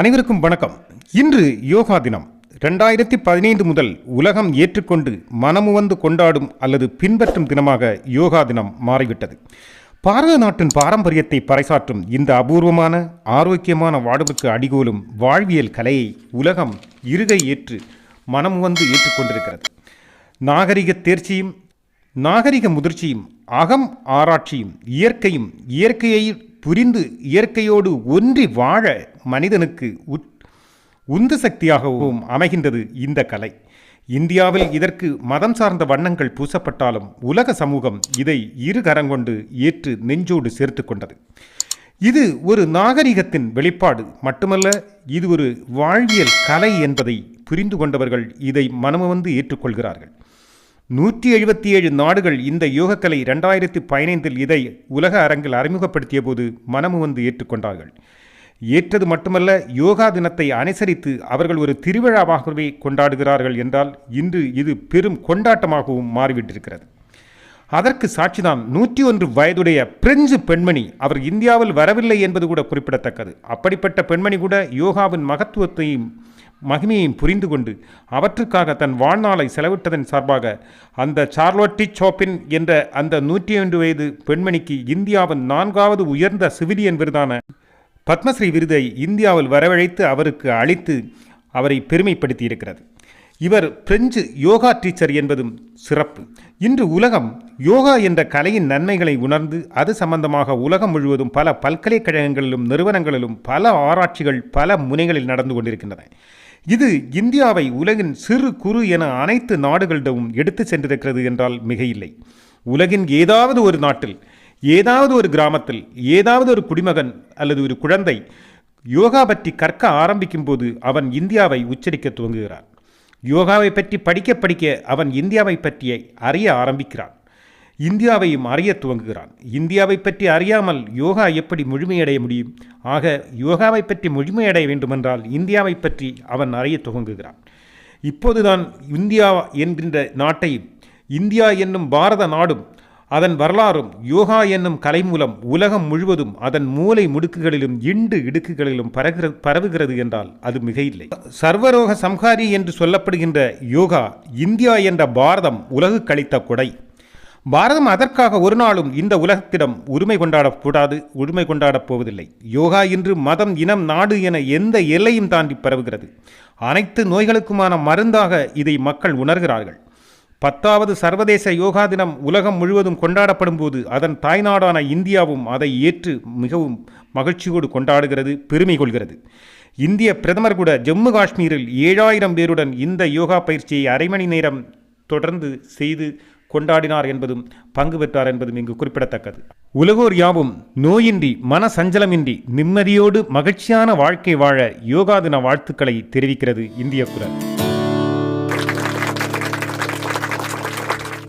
அனைவருக்கும் வணக்கம். இன்று யோகா தினம். ரெண்டாயிரத்தி பதினைந்து முதல் உலகம் ஏற்றுக்கொண்டு மனமுவந்து கொண்டாடும் அல்லது பின்பற்றும் தினமாக யோகா தினம் மாறிவிட்டது. பாரத நாட்டின் பாரம்பரியத்தை பறைசாற்றும் இந்த அபூர்வமான ஆரோக்கியமான வாழ்வுக்கு அடிகோலும் வாழ்வியல் கலையை உலகம் இருகை ஏற்று மனமுவந்து ஏற்றுக்கொண்டிருக்கிறது. நாகரிக தேர்ச்சியும் நாகரிக முதிர்ச்சியும் அகம் ஆராய்ச்சியும் இயற்கையும் இயற்கையை புரிந்து இயற்கையோடு ஒன்றி வாழ மனிதனுக்கு உட் உந்து சக்தியாகவும் அமைகின்றது இந்த கலை. இந்தியாவில் இதற்கு மதம் சார்ந்த வண்ணங்கள் பூசப்பட்டாலும் உலக சமூகம் இதை இரு கரங்கொண்டு ஏற்று நெஞ்சோடு சேர்த்து கொண்டது. இது ஒரு நாகரிகத்தின் வெளிப்பாடு. மட்டுமல்ல இது ஒரு வாழ்வியல் கலை என்பதை புரிந்து கொண்டவர்கள் இதை மனமுவந்து ஏற்றுக்கொள்கிறார்கள். நூற்றி எழுபத்தி ஏழு நாடுகள் இந்த யோகக்கலை ரெண்டாயிரத்தி பதினைந்தில் இதை உலக அரங்கில் அறிமுகப்படுத்திய போது மனமு வந்து ஏற்றுக்கொண்டார்கள். ஏற்றது மட்டுமல்ல யோகா தினத்தை அனுசரித்து அவர்கள் ஒரு திருவிழாவாகவே கொண்டாடுகிறார்கள் என்றால் இன்று இது பெரும் கொண்டாட்டமாகவும் மாறிவிட்டிருக்கிறது. அதற்கு சாட்சிதான் நூற்றி ஒன்று வயதுடைய பிரெஞ்சு பெண்மணி அவர் இந்தியாவில் வரவில்லை என்பது கூட குறிப்பிடத்தக்கது. அப்படிப்பட்ட பெண்மணி கூட யோகாவின் மகத்துவத்தையும் மகிமையையும் புரிந்து கொண்டு அவற்றுக்காக தன் வாழ்நாளை செலவிட்டதன் சார்பாக அந்த சார்லோட்டி சோப்பின் என்ற அந்த நூற்றி ஒன்று வயது பெண்மணிக்கு இந்தியாவின் நான்காவது உயர்ந்த சிவிலியன் விருதான பத்மஸ்ரீ விருதை இந்தியாவில் வரவழைத்து அவருக்கு அளித்து அவரை பெருமைப்படுத்தியிருக்கிறது. இவர் பிரெஞ்சு யோகா டீச்சர் என்பதும் சிறப்பு. இன்று உலகம் யோகா என்ற கலையின் நன்மைகளை உணர்ந்து அது சம்பந்தமாக உலகம் முழுவதும் பல பல்கலைக்கழகங்களிலும் நிறுவனங்களிலும் பல ஆராய்ச்சிகள் பல முனைகளில் நடந்து கொண்டிருக்கின்றன. இது இந்தியாவை உலகின் சிறு குறு என அனைத்து நாடுகளிடமும் எடுத்து சென்றிருக்கிறது என்றால் மிகையில்லை. உலகின் ஏதாவது ஒரு நாட்டில் ஏதாவது ஒரு கிராமத்தில் ஏதாவது ஒரு குடிமகன் அல்லது ஒரு குழந்தை யோகா பற்றி கற்க ஆரம்பிக்கும் போது அவன் இந்தியாவை உச்சரிக்க துவங்குகிறான். யோகாவை பற்றி படிக்க படிக்க அவன் இந்தியாவை பற்றி அறிய ஆரம்பிக்கிறான். இந்தியாவையும் அறிய துவங்குகிறான். இந்தியாவை பற்றி அறியாமல் யோகா எப்படி முழுமையடைய முடியும்? ஆக யோகாவை பற்றி முழுமையடைய வேண்டுமென்றால் இந்தியாவை பற்றி அவன் அறிய துவங்குகிறான். இப்போதுதான் இந்தியா என்கின்ற நாட்டையும் இந்தியா என்னும் பாரத நாடும் அதன் வரலாறும் யோகா என்னும் கலை மூலம் உலகம் முழுவதும் அதன் மூலை முடுக்குகளிலும் இண்டு இடுக்குகளிலும் பரகிற பரவுகிறது என்றால் அது மிகையில்லை. சர்வரோக சம்ஹாரி என்று சொல்லப்படுகின்ற யோகா இந்தியா என்ற பாரதம் உலகு கழித்த கொடை. பாரதம் அதற்காக ஒரு நாளும் இந்த உலகத்திடம் உரிமை கொண்டாடக்கூடாது உரிமை கொண்டாடப் போவதில்லை. யோகா இன்று மதம் இனம் நாடு என எந்த எல்லையும் தாண்டி பரவுகிறது. அனைத்து நோய்களுக்குமான மருந்தாக இதை மக்கள் உணர்கிறார்கள். பத்தாவது சர்வதேச யோகா தினம் உலகம் முழுவதும் கொண்டாடப்படும் போது அதன் தாய்நாடான இந்தியாவும் அதை ஏற்று மிகவும் மகிழ்ச்சியோடு கொண்டாடுகிறது பெருமை கொள்கிறது. இந்திய பிரதமர் கூட ஜம்மு காஷ்மீரில் ஏழாயிரம் பேருடன் இந்த யோகா பயிற்சியை அரை மணி நேரம் தொடர்ந்து செய்து கொண்டாடினார் என்பதும் பங்கு பெற்றார் என்பதும் இங்கு குறிப்பிடத்தக்கது. உலகோர் யாவும் நோயின்றி மன சஞ்சலமின்றி நிம்மதியோடு மகிழ்ச்சியான வாழ்க்கை வாழ யோகா தின வாழ்த்துக்களை தெரிவிக்கிறது இந்திய குரல்